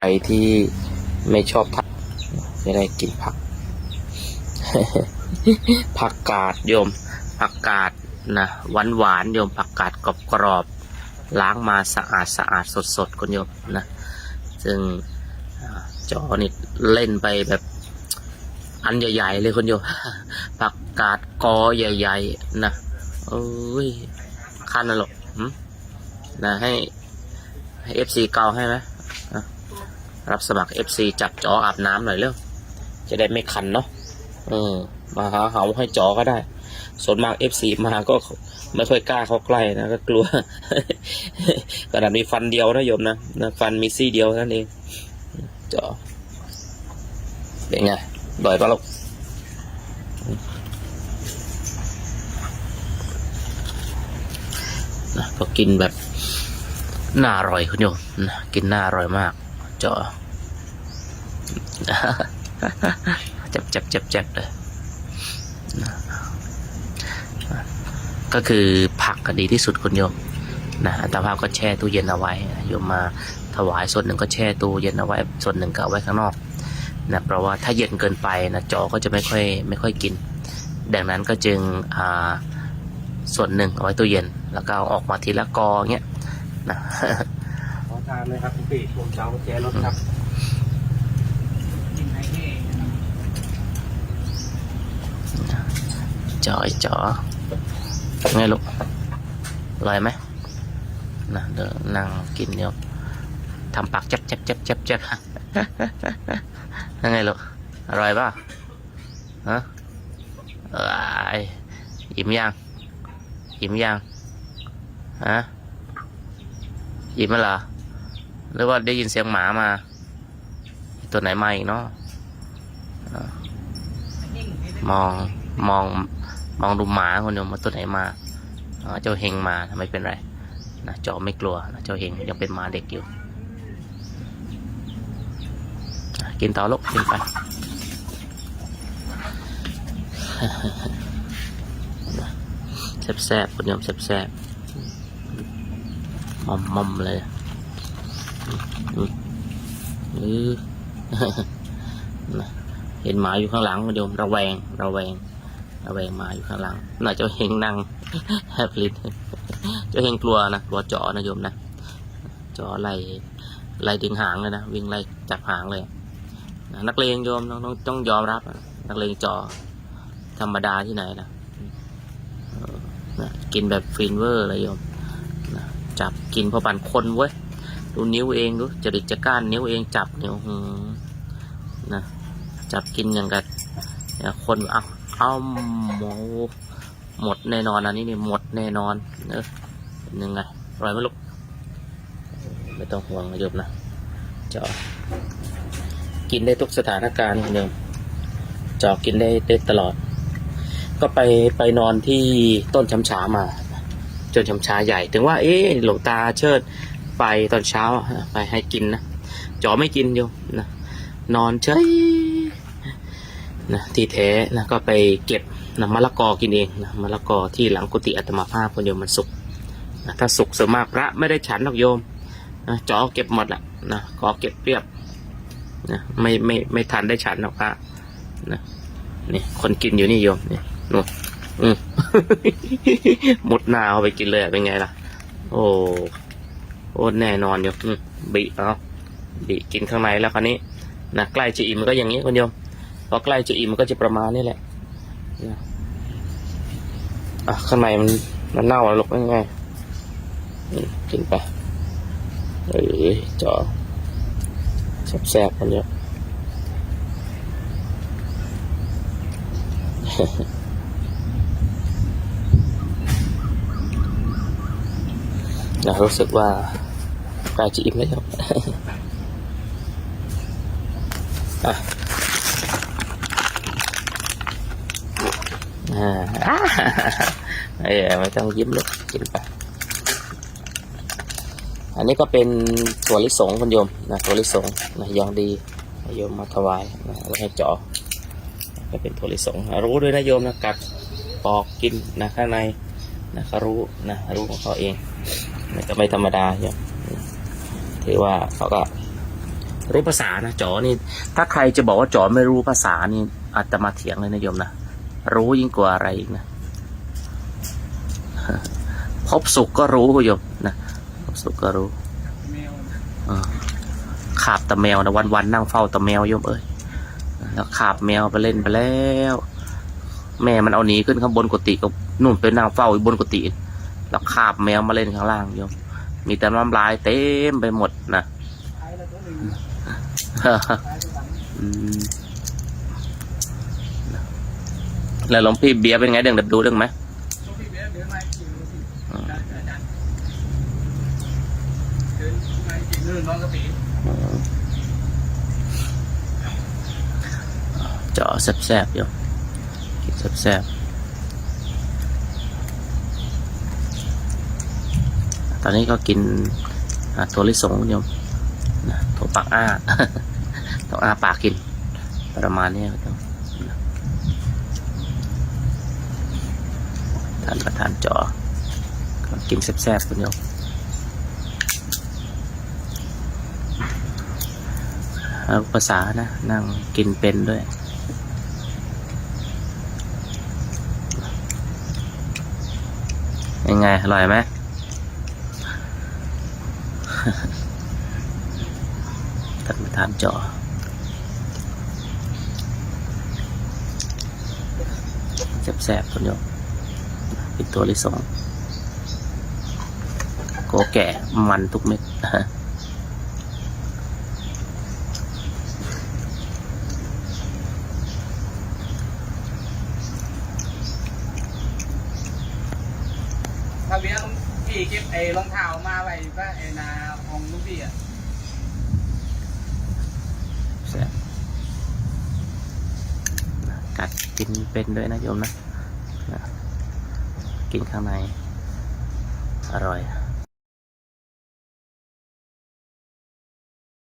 ใครที่ไม่ชอบผักจะได้กินผัก ผักกาดโยม ผักกาดนะหวานหวานโยมผักกาดกรอบกรอบๆล้างมาสะอาดสะอาดสดสดๆคุณโยมนะซึ่งจอนี่เล่นไปแบบอันใหญ่ ๆ เลยคุณโยมผักกาดกอใหญ่ ๆ นะเอ้ยคันนะหรอกนะให้ให้เอฟซีเกาให้ไหม รับสมัครเอฟซีจับจออาบน้ำหน่อยเร็วจะได้ไม่คันเนาะเออมาหาเหาให้จอก็ได้ ส่วนมากเอฟซีมาก็ไม่ค่อยกล้าเข้าใกล้นะก็กลัวขนาดมีฟันเดียวนะโยมนะนะฟันมีซี่เดียวเท่านั่นเองจอเป็นไงบ่อยปะลูกนะก็กินแบบน่าอร่อยคุณโยมนะกินน่าอร่อยมาก จอจ็บจ็บจ็บจ็บเลยก็คือผักก็ดีที่สุดคุณโยมนะอัตภาพก็แช่ตู้เย็นเอาไว้โยมมาถวายส่วนหนึ่งก็แช่ตู้เย็นเอาไว้ส่วนหนึ่งก็เอาไว้ข้างนอกนะเพราะว่าถ้าเย็นเกินไปนะจอก็จะไม่ค่อยไม่ค่อยกิน ดังนั้นก็จึงอ่าส่วนหนึ่งเอาไว้ตู้เย็น แล้วก็เอาออกมาทีละกอเงี้ยนะ ทานเลยครับคุณพี่ช่วงเช้าแจรถครับกินให้แห้งนะครับจอยจอไงลูกอร่อยไหมนะเดี๋ยวนั่งกินเดี๋ยวทำปากเจ็บเจ็บเจ็บเจ็บจ็บยังไงลูกอร่อยป่ะฮะเอ้ยอิ่มยังอิ่มยังฮะอิ่มไหมเหรอ หรือว่าได้ยินเสียงหมามา ตัวไหนมาอีกเนาะมองมองมองดูหมาคนเดียวมาตัวไหนมาเจ้าเฮงมาไม่เป็นไรนะจอไม่กลัวนะเจ้าเฮงยังเป็นหมาเด็กอยู่ กินต่อลูกกินไปแซ่บๆคุณโยมแซ่บๆมอมๆเลย อืมอือเห็นหมาอยู่ข้างหลังคุณโยมระแวงระแวงระแวงมาอยู่ข้างหลังน่าจะเฮงนั่งแฮปลินเจะเฮงกลัวนะกลัวเจาะนะโยมนะเจาะไล่ไล่ดึงหางเลยนะวิ่งไล่จับหางเลยนักเลงโยมต้องต้องยอมรับ นักเลงเจาะธรรมดาที่ไหนนะนะกินแบบฟินเวอร์เลยโยมนะจับกินพอปันคนเว้ย ดูนิ้วเองดูจริตจะก้านนิ้วเองจับนิ้วหืนะจับกินอย่างกับคนเอาเอาหมหมดแน่นอนอันนี้นี่หมดแน่นอนเนอะเป็นยังไงอร่อยไหมลูกไม่ต้องห่วงนะโยมนะจาะกินได้ทุกสถานการณ์คุณโยมเจาะกินได้ได้ตลอด ก็ไปไปนอนที่ต้นช้ำช้ามาจนช้ำช้าใหญ่ ถึงว่า เอ๊ะหลวงตาเชิด ไปตอนเช้าไปให้กินนะจาะไม่กินโยมนะนอนเฉยนะที่แท้นะก็ไปเก็บนะมะละกอกินเองนะมะละกอที่หลังกุฏิอัตมาภาพคนโยมมันสุกนะถ้าสุกส่วนมากพระไม่ได้ฉันหรอกโยมนะจอเก็บหมดแหละนะกอเก็บเรียบนะไม่ไม่ไม่ทันได้ฉันหรอกพระนะนี่คนกินอยู่นี่โยมนี่นู่นอืมมุดนาเอาไปกินเลยเป็นไงล่ะ โอ้ อ้แน่นอนโยมบิเอาบิกินข้างในแล้วคราวนี้นะใกล้จะอิ่มก็อย่างนี้คนโยมพอใกล้จะอิ่มมันก็จะประมาณนี้แหละอะข้างในมันมันเน่าแล้วลูกงไงอืมกินไปเอ้ยจอแซ่บๆกันเยอะนะรู้สึกว่า กล้จะอิ่มแล้วครับอะอ่าเอ้ยไม่ต้องยิ้มลูกกินไป อันนี้ก็เป็นถั่วลิสงคุณโยมนะถั่วลิสงนะย่างดีโยมมาถวายนะไว้ให้เจาะก็เป็นถั่วลิสง รู้ด้วยนะโยมนะกัดปอกกินนะข้างในนะเขารู้นะรู้ของเขาเองนะก็ไม่ธรรมดาโยม ถือว่าเขาก็รู้ภาษานะจอนี่ ถ้าใครจะบอกว่าจอไม่รู้ภาษานี่อาจจะมาเถียงเลยนะโยมนะรู้ยิ่งกว่าอะไรอีกนะพบสุขก็รู้โยมนะพบสุขก็รู้ขาบตะแมวนะวันวันนั่งเฝ้าตะแมวโยมเอ้ยแล้วขาบแมวไปเล่นไปแล้ว แม่มันเอาหนีขึ้นข้างบนกุฏิก็นู่นไปนั่งเฝ้าอยู่บนกุฏิแล้วขาบแมวมาเล่นข้างล่างโยม มีแต่น้ำลายเต็มไปหมดนะตายแล้วตัวหนึ่งตายตัวหลังอืมแล้วหลวงพี่เบียร์เป็นไงเรื่องดับดูเรื่องไหมตัวพี่เบี้ยเดินมากี่ลูกพี่อืมอาจารย์เดินมากี่นู่นน้องกระปีเจาะแซ่บๆอยู่กินแซ่บๆ ตอนนี้ก็กินอ่าตัวลิสงโยมนะตัวปากอ้าตัวอ้าปากกิน ประมาณนี้ครับท่านประธานจาะก็กินแซ่บๆคุณโยมเอาภาษานะ นั่งกินเป็นด้วยยังไง อร่อยไหม ท่านประธานจอแซ่บๆคนโยมเป็นตัวที่สองโกแก่มันทุกเม็ดถ้าเบี้ยพี่เก็บไอ้รองเท้ามาไว้ก็ไอ้นา ของลูกพี่อะแซ่บกัดกินเป็นด้วยนะโยมนะนะกินข้างใน อร่อย